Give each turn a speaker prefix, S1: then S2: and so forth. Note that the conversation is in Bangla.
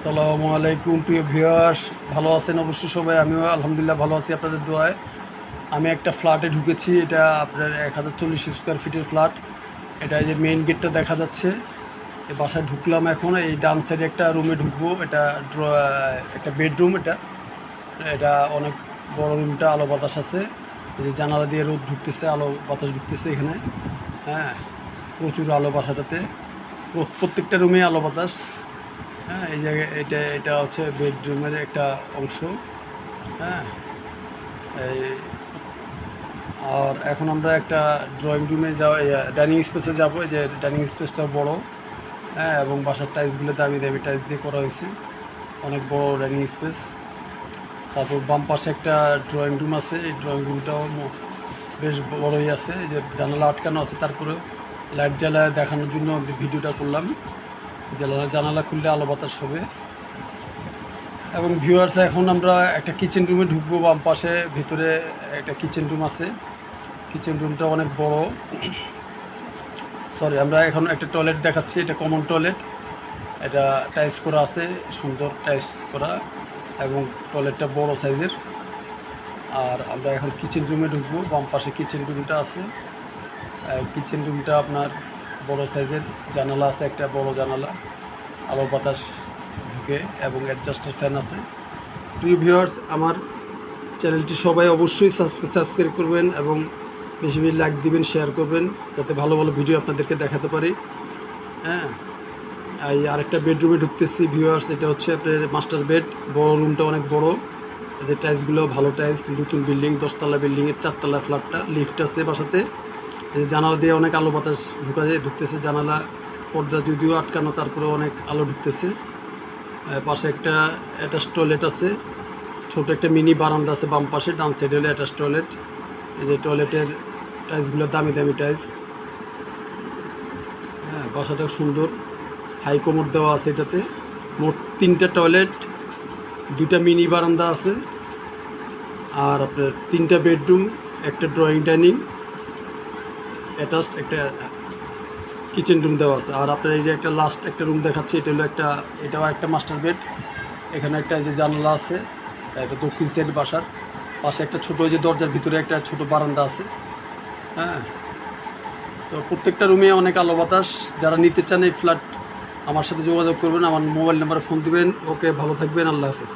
S1: আসসালামু আলাইকুম প্রিয় ভিউয়ার্স। ভালো আছেন অবশ্যই সবাই? আমিও আলহামদুলিল্লাহ ভালো আছি আপনাদের দোয়ায়। আমি একটা ফ্ল্যাটে ঢুকেছি, এটা আপনার এক হাজার চল্লিশ স্কোয়ার ফিটের ফ্ল্যাট এটা যে মেইন গেটটা দেখা যাচ্ছে। এই বাসায় ঢুকলাম এখন, এই ডান সাইডে একটা রুমে ঢুকবো। এটা ড্র- একটা বেডরুম এটা। এটা অনেক বড় রুমটা আলো বাতাস আছে। এই যে জানালা দিয়ে রোদ ঢুকতেছে, আলো বাতাস ঢুকতেছে এখানে। হ্যাঁ প্রচুর আলো বাসাটাতে। প্রত্যেকটা রুমে আলো বাতাস। হ্যাঁ এই জায়গায় এটা এটা হচ্ছে বেডরুমের একটা অংশ হ্যাঁ। এই, আর এখন আমরা একটা ড্রয়িং রুমে যাওয়া ডাইনিং স্পেসে যাব যে ডাইনিং স্পেসটা বড় হ্যাঁ এবং বাসার টাইলসগুলো দামি দামি টাইলস দিয়ে করা হয়েছে। অনেক বড় ডাইনিং স্পেস তারপর বাম পাশে একটা ড্রয়িং রুম আছে, এই ড্রয়িং রুমটাও বেশ বড়ই আছে। যে জানালা আটকানো আছে তারপরে লাইট জ্বালায় দেখানোর জন্য ভিডিওটা করলাম। জানালা জানালা খুললে আলো বাতাস হবে। এবং ভিউয়ার্স এখন আমরা একটা কিচেন রুমে ঢুকবো বাম পাশে, ভিতরে একটা কিচেন রুম আছে। কিচেন রুমটা অনেক বড়। সরি আমরা এখন একটা টয়লেট দেখাচ্ছি, এটা কমন টয়লেট এটা টাইলস করা আছে, সুন্দর টাইলস করা, এবং টয়লেটটা বড় সাইজের আর আমরা এখন কিচেন রুমে ঢুকবো, বাম পাশে কিচেন রুমটা আছে। কিচেন রুমটা আপনার বড় সাইজের জানালা আছে, একটা বড় জানালা। আলো বাতাস ঢুকে এবং অ্যাডজাস্টার ফ্যান আছে। প্রিয় ভিউয়ার্স আমার চ্যানেলটি সবাই অবশ্যই সাবস্ক্রাইব করবেন এবং বেশি বেশি লাইক দিবেন শেয়ার করবেন, যাতে ভালো ভালো ভিডিও আপনাদেরকে দেখাতে পারি। হ্যাঁ? এই আরেকটা বেডরুমে ঢুকতেছি ভিউয়ার্স এটা হচ্ছে আপনার মাস্টার বেড বড় রুমটা অনেক বড়। এদের টাইলসগুলো ভালো টাইলস নতুন বিল্ডিং দশতলা বিল্ডিংয়ের চারতলা ফ্ল্যাটটা লিফট আছে বাসাতে। যে জানালা দিয়ে অনেক আলো বাতাস ঢুকা যায়, ঢুকতেছে জানালা পর্দা যদিও আটকানো, তারপরে অনেক আলো ঢুকতেছে। পাশে একটা অ্যাটাচ টয়লেট আছে, ছোট একটা মিনি বারান্দা আছে বাম পাশে, ডান সাইডে হলে অ্যাটাচ টয়লেট এই যে টয়লেটের টাইলসগুলো দামি দামি টাইলস হ্যাঁ বাসাটা সুন্দর। হাই কোমর দেওয়া আছে এটাতে। মোট তিনটা টয়লেট দুটা মিনি বারান্দা আছে। আর আপনার তিনটা বেডরুম একটা ড্রয়িং ডাইনিং অ্যাটাচড একটা কিচেন রুম দেওয়া আছে। আর আপনার এই যে একটা লাস্ট একটা রুম দেখাচ্ছে, এটা হলো একটা, এটাও একটা মাস্টার বেড এখানে একটা যে জানালা আছে, এটা দক্ষিণ সাইড বাসার। পাশে একটা ছোটো যে দরজার ভিতরে একটা ছোট বারান্দা আছে। হ্যাঁ? তো প্রত্যেকটা রুমে অনেক আলো বাতাস। যারা নিতে চান এই ফ্ল্যাট আমার সাথে যোগাযোগ করবেন, আমার মোবাইল নাম্বারে ফোন দিবেন। ওকে, ভালো থাকবেন, আল্লাহ হাফেজ।